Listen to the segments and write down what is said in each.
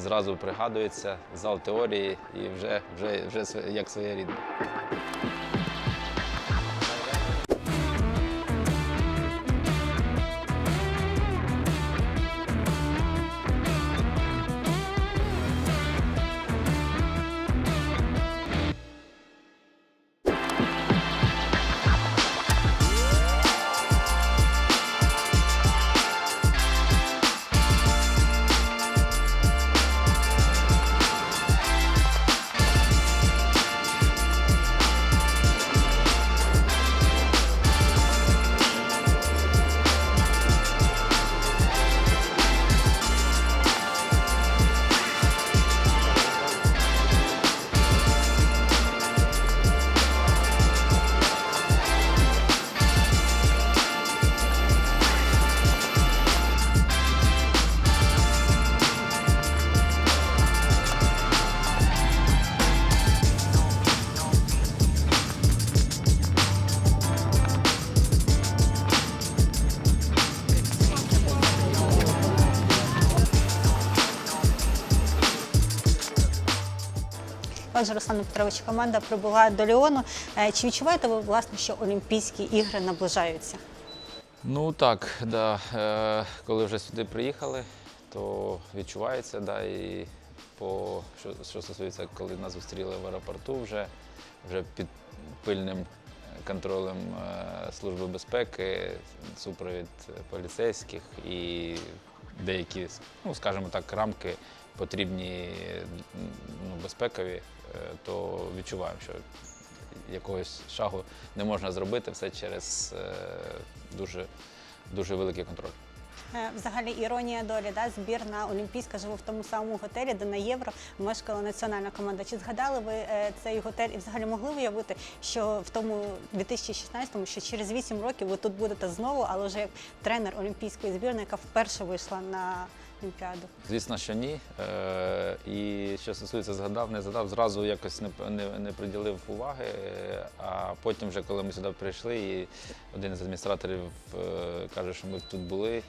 зразу пригадується зал теорії і вже, вже, вже як як своєрідне. Отже, Руслан Петрович, команда прибула до Ліону. Е, Чи відчуваєте ви власне, що Олімпійські ігри наближаються? Ну так, да. Е, коли вже сюди приїхали, то відчувається, да, і по що, що стосується, коли нас зустріли в аеропорту, вже, вже під пильним контролем е, Служби безпеки, супровід поліцейських і деякі, ну скажімо так, рамки потрібні ну, безпекові, е, то відчуваємо, що якогось шагу не можна зробити все через е, дуже, дуже великий контроль. Е, Взагалі іронія долі, да? збірна олімпійська живе в тому самому готелі, де на євро мешкала національна команда. Чи згадали ви е, цей готель і взагалі могли уявити, що в тому 2016-му, що через 8 років ви тут будете знову, але вже як тренер олімпійської збірної, яка вперше вийшла на Олімпіаду? Звісно, що ні. Е, і що стосується згадав, не згадав, зразу якось не, не, не приділив уваги. А потім, вже коли ми сюди прийшли, і один з адміністраторів каже, що ми тут були,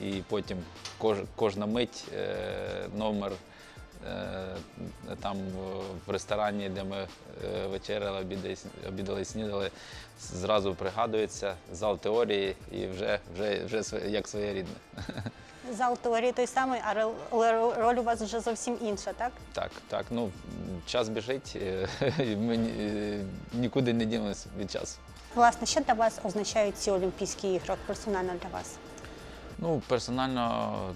і потім кож, кожна мить е, номер. е, Там в ресторані, де ми е, вечеряли, обідали, обідали, снідали, зразу пригадується зал теорії і вже, вже, вже своє- як своєрідне. Зал теорії той самий, а але роль у вас вже зовсім інша, так? Так, так. Ну, час біжить, е, і ми е, нікуди не ділимося від часу. Власне, що для вас означають ці Олімпійські ігри персонально для вас? Ну, персонально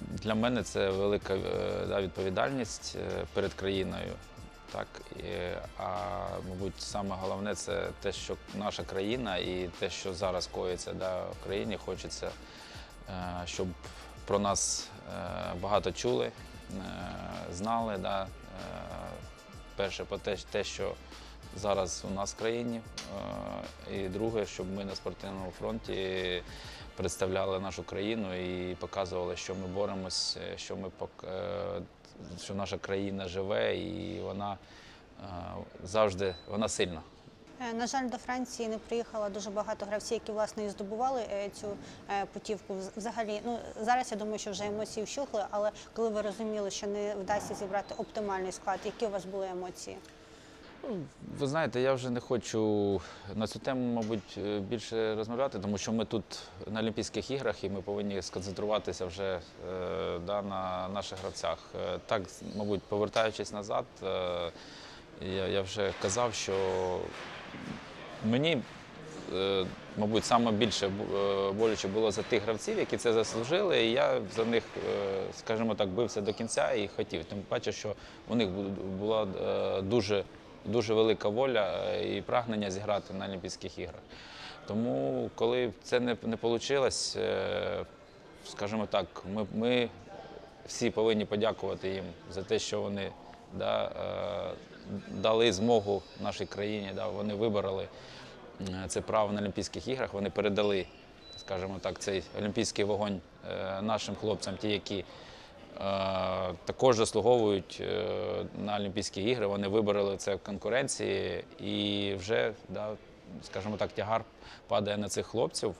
для мене це велика е, да, відповідальність е, перед країною. Так, і, а мабуть, саме головне це те, що наша країна і те, що зараз коїться да, в країні, хочеться, е, щоб про нас багато чули, знали. Да, перше, про те, що зараз у нас в країні. е, І друге, щоб ми на спортивному фронті представляли нашу країну і показували, що ми боремось, е, що ми е, що наша країна живе і вона завжди вона сильна. На жаль, до Франції не приїхало дуже багато гравців, які власне і здобували цю путівку. Взагалі, ну зараз я думаю, що вже емоції вщухли, але коли ви розуміли, що не вдасться зібрати оптимальний склад, які у вас були емоції? Ви знаєте, я вже не хочу на цю тему, мабуть, е, більше розмовляти, тому що ми тут на Олімпійських іграх і ми повинні сконцентруватися вже е, да, на наших гравцях. Е, Так, мабуть, повертаючись назад, е, я, я вже казав, що мені, е, мабуть, саме більше е, боляче було за тих гравців, які це заслужили, і я за них, скажімо так, бився до кінця і хотів. Тим паче, що у них була дуже, дуже велика воля е, і прагнення зіграти на Олімпійських іграх. Тому, коли це не, не вийшло, скажімо так, ми, ми всі повинні подякувати їм за те, що вони да, е, дали змогу нашій країні. Да, вони вибороли е, це право на Олімпійських іграх, вони передали, скажімо так, цей олімпійський вогонь е, нашим хлопцям, ті, які е, також заслуговують е, на Олімпійські ігри. Вони вибороли це в конкуренції і вже, да, скажімо так, тягар падає на цих хлопців.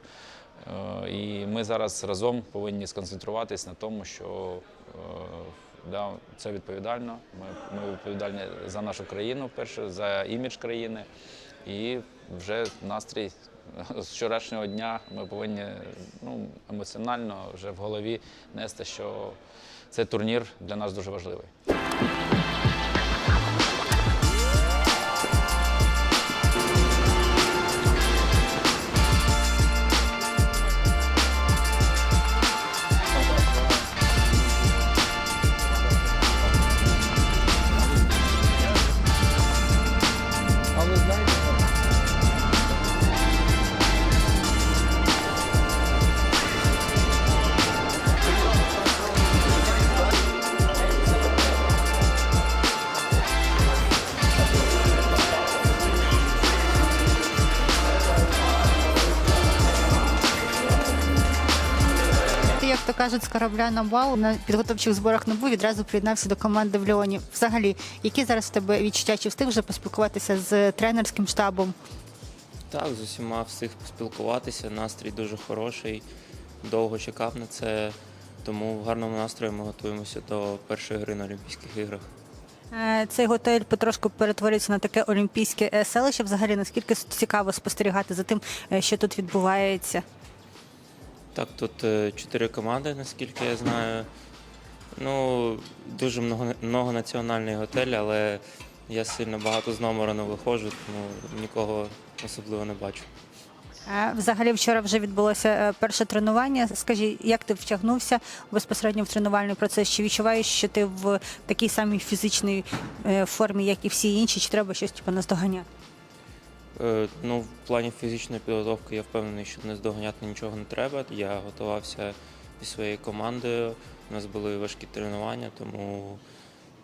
Е, І ми зараз разом повинні сконцентруватись на тому, що е, да, це відповідально. Ми, ми відповідальні за нашу країну, перше, за імідж країни. І вже настрій з вчорашнього дня ми повинні ну, емоціонально вже в голові нести, що цей турнір для нас дуже важливий. Як то кажуть, з корабля на бал на підготовчих зборах НАБУ відразу приєднався до команди в Ліоні. Взагалі, які зараз в тебе відчуття? Чи встиг вже поспілкуватися з тренерським штабом? Так, з усіма встиг поспілкуватися. Настрій дуже хороший. Довго чекав на це. Тому в гарному настрої ми готуємося до першої гри на Олімпійських іграх. Е, Цей готель потрошку перетворюється на таке олімпійське селище. Взагалі, наскільки цікаво спостерігати за тим, е, що тут відбувається. Так, тут е, чотири команди, наскільки я знаю. Ну, дуже много, многонаціональний готель, але я сильно багато з номера не виходжу, тому нікого особливо не бачу. Взагалі, вчора вже відбулося е, перше тренування. Скажи, як ти втягнувся безпосередньо в тренувальний процес? Чи відчуваєш, що ти в такій самій фізичній е, формі, як і всі інші, чи треба щось типу, наздоганяти? Е, Ну, в плані фізичної підготовки я впевнений, що не здоганяти нічого не треба. Я готувався зі своєю командою. У нас були важкі тренування, тому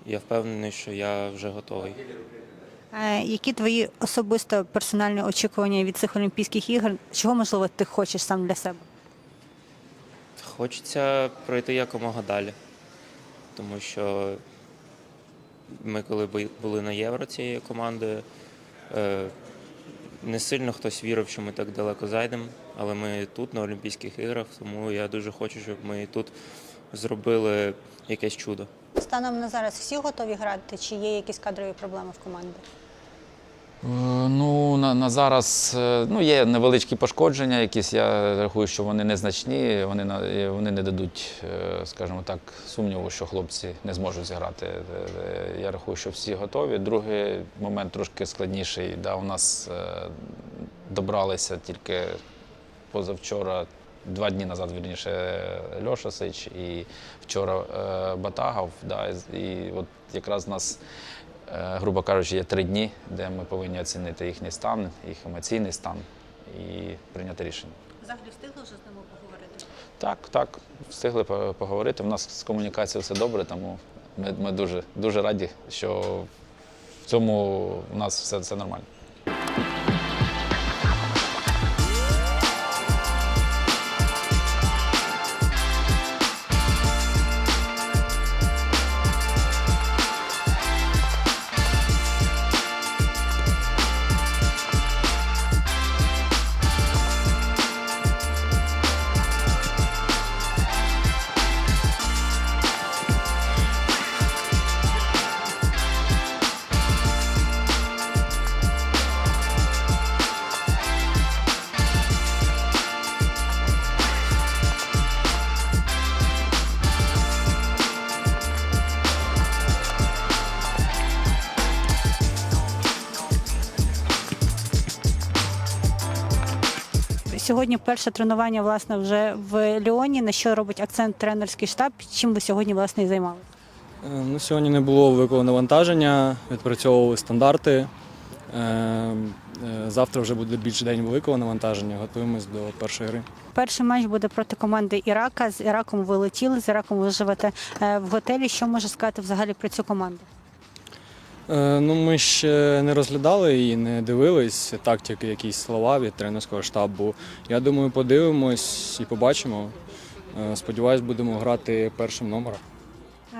я впевнений, що я вже готовий. Е, Які твої особисто персональні очікування від цих Олімпійських ігор? Чого можливо ти хочеш сам для себе? Хочеться пройти якомога далі, тому що ми, коли були на євро цією командою, е, не сильно хтось вірив, що ми так далеко зайдемо, але ми тут на Олімпійських іграх, тому я дуже хочу, щоб ми тут зробили якесь чудо. Станом на зараз всі готові грати, чи є якісь кадрові проблеми в команді? Е, Ну, на, на зараз е, ну, є невеличкі пошкодження, якісь я рахую, що вони незначні, вони, вони не дадуть, е, скажімо так, сумніву, що хлопці не зможуть зіграти. Я рахую, що всі готові. Другий момент трошки складніший. Да, у нас добралися тільки позавчора, два дні назад, вірніше, Льоша Сич і вчора Батагов. Да, і от якраз нас грубо кажучи, є три дні, де ми повинні оцінити їхній стан, їх емоційний стан і прийняти рішення. Взагалі встигли вже з ними поговорити? Так, так, встигли поговорити. У нас з комунікацією все добре, тому ми, ми дуже, дуже раді, що в цьому у нас все, все нормально. Сьогодні перше тренування власне вже в Ліоні. На що робить акцент тренерський штаб? Чим ви сьогодні власне і займалися? Е, Ну, сьогодні не було великого навантаження, відпрацьовували стандарти. Е, е, Завтра вже буде більше день великого навантаження, готуємось до першої гри. Перший матч буде проти команди Ірака. З Іраком ви летіли, з Іраком ви живете в готелі. Що може сказати взагалі про цю команду? Е, Ну, ми ще не розглядали і не дивились тактики, якісь слова від тренерського штабу. Я думаю, подивимось і побачимо. Е, Сподіваюсь, будемо грати першим номером.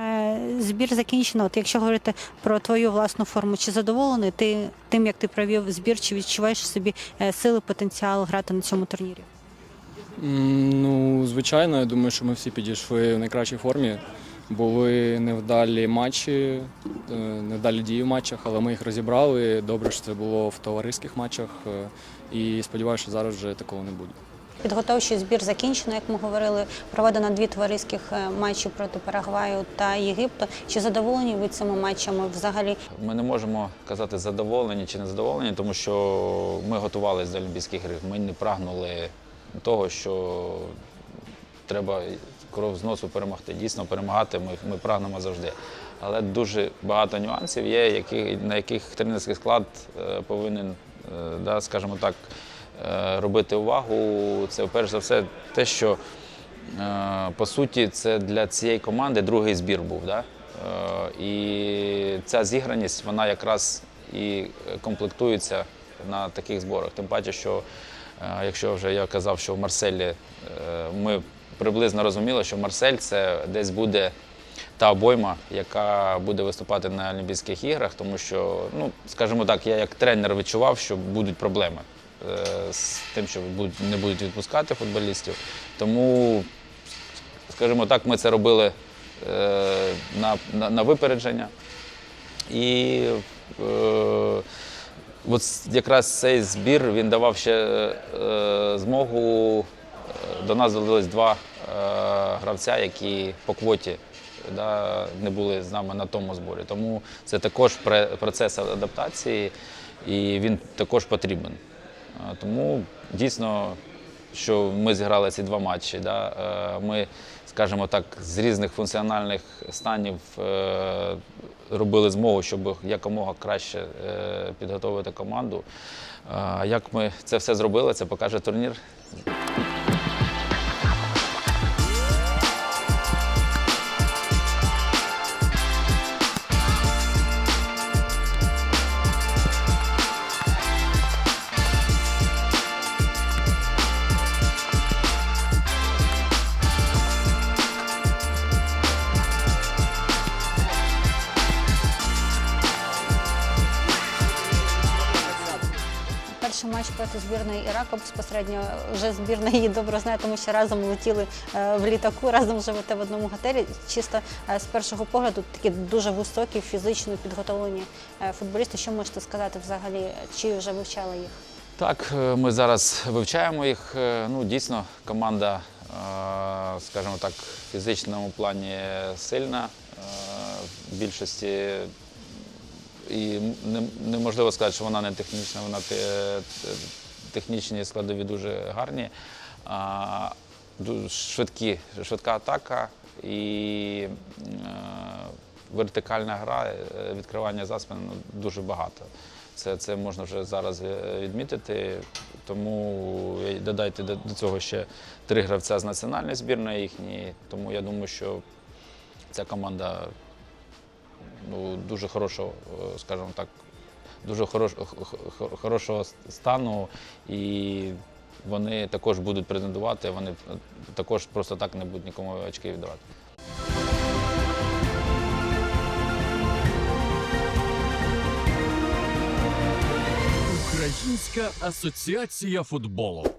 Е, Збір закінчено. От якщо говорити про твою власну форму, чи задоволений ти тим, як ти провів збір, чи відчуваєш собі сили, потенціал грати на цьому турнірі? Ну, звичайно, я думаю, що ми всі підійшли в найкращій формі. Були невдалі матчі, е, невдалі дії в матчах, але ми їх розібрали. Добре, що це було в товариських матчах. е, І сподіваюся, що зараз вже такого не буде. Підготовчий збір закінчено, як ми говорили. Проведено дві товариських е, матчі проти Парагваю та Єгипту. Чи задоволені ви цими матчами взагалі? Ми не можемо казати задоволені чи не задоволені, тому що ми готувалися до Олімпійських ігор. Ми не прагнули того, що треба кров з носу перемогти. Дійсно, перемагати ми, ми прагнемо завжди. Але дуже багато нюансів є, які, на яких тренерський склад е, повинен, е, да, скажімо так, е, робити увагу. Це перш за все те, що По суті, це для цієї команди другий збір був. Да? І ця зіграність вона якраз і комплектується на таких зборах. Тим паче, що якщо вже я казав, що в Марселі ми приблизно розуміли, що Марсель це десь буде та обойма, яка буде виступати на Олімпійських іграх, тому що, ну, скажімо так, я як тренер відчував, що будуть проблеми е, з тим, що не будуть відпускати футболістів. Тому, скажімо так, ми це робили е, на, на, на випередження. І е, от якраз цей збір він давав ще е, змогу. До нас додались два е, гравця, які по квоті да, не були з нами на тому зборі. Тому це також процес адаптації, і він також потрібен. Е, Тому дійсно, що ми зіграли ці два матчі. Да, е, ми, скажімо так, з різних функціональних станів робили змогу, щоб якомога краще підготовити команду. Як ми це все зробили, це покаже турнір. Перший матч проти збірної Іраку безпосередньо вже збірна її добре знає, тому що разом летіли е, в літаку, разом живете в одному готелі. Чисто е, з першого погляду такі дуже високі, фізично підготовлені е, футболісти. Що можете сказати взагалі? Чи вже вивчали їх? Так, ми зараз вивчаємо їх. Ну, дійсно, команда, скажімо так, в фізичному плані сильна. В більшості і неможливо сказати, що вона не технічна, вона те- те- технічні складові дуже гарні. Швидкі, швидка атака і е, вертикальна гра, е, відкривання за спину ну, дуже багато. Це, це можна вже зараз е, відмітити. Тому додайте до, до цього ще три гравця з національної збірної їхньої. Тому я думаю, що ця команда ну, дуже хорошого, е, скажімо так, дуже хорош, хорошого стану, і вони також будуть претендувати, вони також просто так не будуть нікому очки віддавати. Українська асоціація футболу.